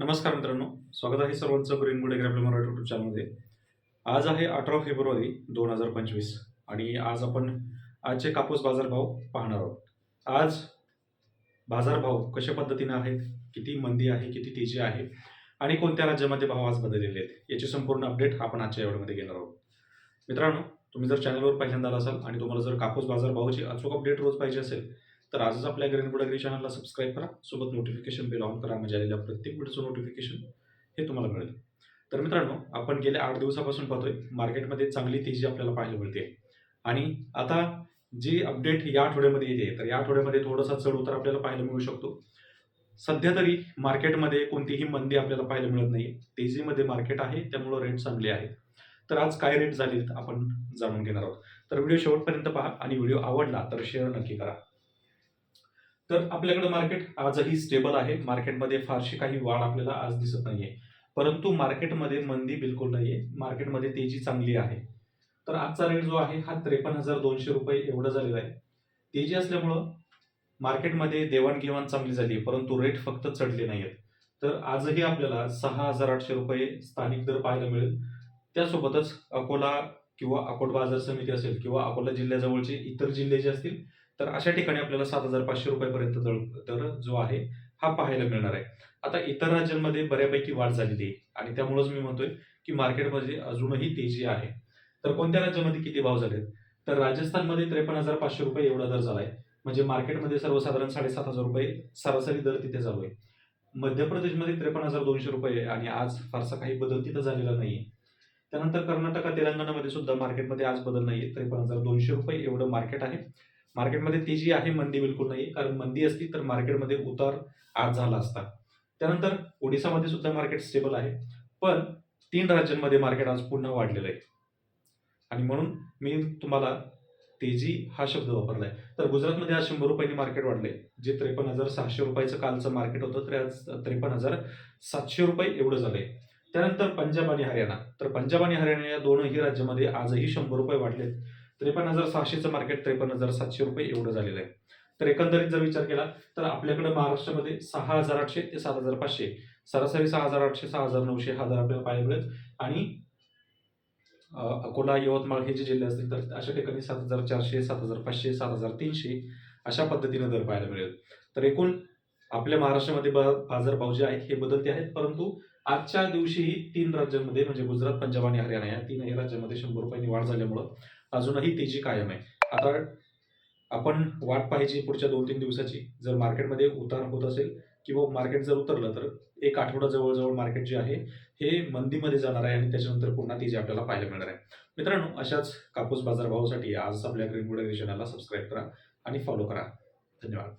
नमस्कार मित्रांनो स्वागत आहे सर्वांचं ग्रीन गुड आपल्या मराठी युट्यूब चॅनलमध्ये आज आहे अठरा फेब्रुवारी दोन हजार पंचवीस आणि आज आपण आजचे कापूस बाजारभाव पाहणार आहोत. आज बाजारभाव कशा पद्धतीने आहेत किती मंदी आहे किती तेजी आहे आणि कोणत्या राज्यामध्ये भाव आज बदललेले आहेत याची संपूर्ण अपडेट आपण आजच्या एवढ्यामध्ये घेणार आहोत. मित्रांनो तुम्ही जर चॅनलवर पहिल्यांदा आला असाल आणि तुम्हाला जर कापूस बाजारभावाची अचूक अपडेट रोज पाहिजे असेल तर आजच आपल्या ग्रीन गुड चॅनलला सबस्क्राईब करा. सोबत नोटिफिकेशन बेल ऑन करा. म्हणजे आलेल्या प्रत्येक व्हिडिओचं नोटिफिकेशन हे तुम्हाला मिळेल तर मित्रांनो आपण गेल्या आठ दिवसापासून पाहतोय मार्केटमध्ये चांगली तेजी आपल्याला पाहायला मिळते. आणि आता जी अपडेट या आठवड्यामध्ये येते तर या आठवड्यामध्ये थोडासा चढ उतार आपल्याला पाहायला मिळू शकतो. सध्या तरी मार्केटमध्ये कोणतीही मंदी आपल्याला पाहायला मिळत नाही तेजीमध्ये मार्केट आहे त्यामुळं रेट चांगले आहेत. तर आज काय रेट झालेत आपण जाणून घेणार आहोत. तर व्हिडिओ शेवटपर्यंत पहा आणि व्हिडिओ आवडला तर शेअर नक्की करा. तर आपल्याकडे मार्केट आजही स्टेबल आहे. मार्केटमध्ये फारशी काही वाढ आपल्याला आज दिसत नाहीये. परंतु मार्केटमध्ये मंदी बिलकुल नाहीये. मार्केटमध्ये तेजी चांगली आहे. तर आजचा रेट जो आहे हा त्रेपन्न हजार दोनशे रुपये एवढा झालेला आहे. तेजी असल्यामुळं मार्केटमध्ये देवाणघेवाण चांगली झाली आहे. परंतु रेट फक्त चढले नाहीयेत. तर आजही आपल्याला सहा हजार आठशे रुपये स्थानिक दर पाहायला मिळेल. त्यासोबतच अकोला किंवा अकोट बाजार समिती असेल किंवा अकोला जिल्ह्याजवळचे इतर जिल्हे जे असतील तर अशा ठिकाणी आपल्याला सात हजार पाचशे रुपयापर्यंत दर दर जो आहे हा पाहायला मिळणार आहे. आता इतर राज्यांमध्ये बऱ्यापैकी वाढ झालेली आहे. आणि त्यामुळेच मी म्हणतोय की मार्केटमध्ये अजूनही तेजी आहे. तर कोणत्या राज्यामध्ये किती भाव झालेत? तर राजस्थानमध्ये त्रेपन्न हजार पाचशे रुपये एवढा दर झालाय म्हणजे मार्केटमध्ये सर्वसाधारण साडेसात हजार रुपये सरासरी दर तिथे चालू आहे. मध्य प्रदेशमध्ये त्रेपन्न हजार दोनशे रुपये आणि आज फारसा काही बदल तिथं झालेला नाहीये त्यानंतर कर्नाटक तेलंगणामध्ये सुद्धा मार्केटमध्ये आज बदल नाहीये त्रेपन्न हजार दोनशे रुपये एवढं मार्केट आहे. मार्केटमध्ये तेजी आहे मंदी बिलकुल नाही कारण मंदी असती तर मार्केटमध्ये उतार आज झाला असता. त्यानंतर ओडिसामध्ये सुद्धा मार्केट स्टेबल आहे. पण तीन राज्यांमध्ये मार्केट आज पुन्हा वाढलेलं आहे. आणि म्हणून मी तुम्हाला तेजी हा शब्द वापरलाय. तर गुजरातमध्ये आज शंभर रुपयांनी मार्केट वाढले जे त्रेपन्न हजार सहाशे रुपयाचं कालचं मार्केट होतं तर आज त्रेपन्न हजार सातशे रुपये एवढं झालंय. त्यानंतर पंजाब आणि हरियाणा. तर पंजाब आणि हरियाणा या दोनही राज्यामध्ये आजही शंभर रुपये वाढलेत. त्रेपन्न हजार सहाशेचं मार्केट त्रेपन्न हजार सातशे रुपये एवढं झालेलं आहे. तर एकंदरीत जर विचार केला तर आपल्याकडे महाराष्ट्रामध्ये सहा हजार आठशे ते सात हजार पाचशे सरासरी सहा हजार आठशे सहा हजार नऊशे हा दर आपल्याला पाहायला मिळेल. आणि अकोला यवतमाळ हे जे जिल्हे असतील तर अशा ठिकाणी सात हजार चारशे सात हजार पाचशे सात हजार तीनशे अशा पद्धतीने दर पाहायला मिळेल. तर एकूण आपल्या महाराष्ट्रामध्ये बाजारभाव जे आहेत हे बदलते आहेत. परंतु आजच्या दिवशीही तीन राज्यांमध्ये म्हणजे गुजरात पंजाब आणि हरियाणा या तीनही राज्यांमध्ये शंभर रुपयांनी वाढ झाल्यामुळं अजूनही तेजी कायम आहे. आता आपण वाट पाहिजे पुढच्या दोन तीन दिवसाची. जर मार्केटमध्ये उतार होत असेल किंवा मार्केट जर उतरलं तर एक आठवडा जवळजवळ मार्केट जे आहे हे मंदीमध्ये जाणार आहे आणि त्याच्यानंतर पुन्हा तेजी आपल्याला पाहायला मिळणार आहे. मित्रांनो अशाच कापूस बाजारभावासाठी आज आपल्या ग्रीन चॅनलला सबस्क्राईब करा आणि फॉलो करा. धन्यवाद.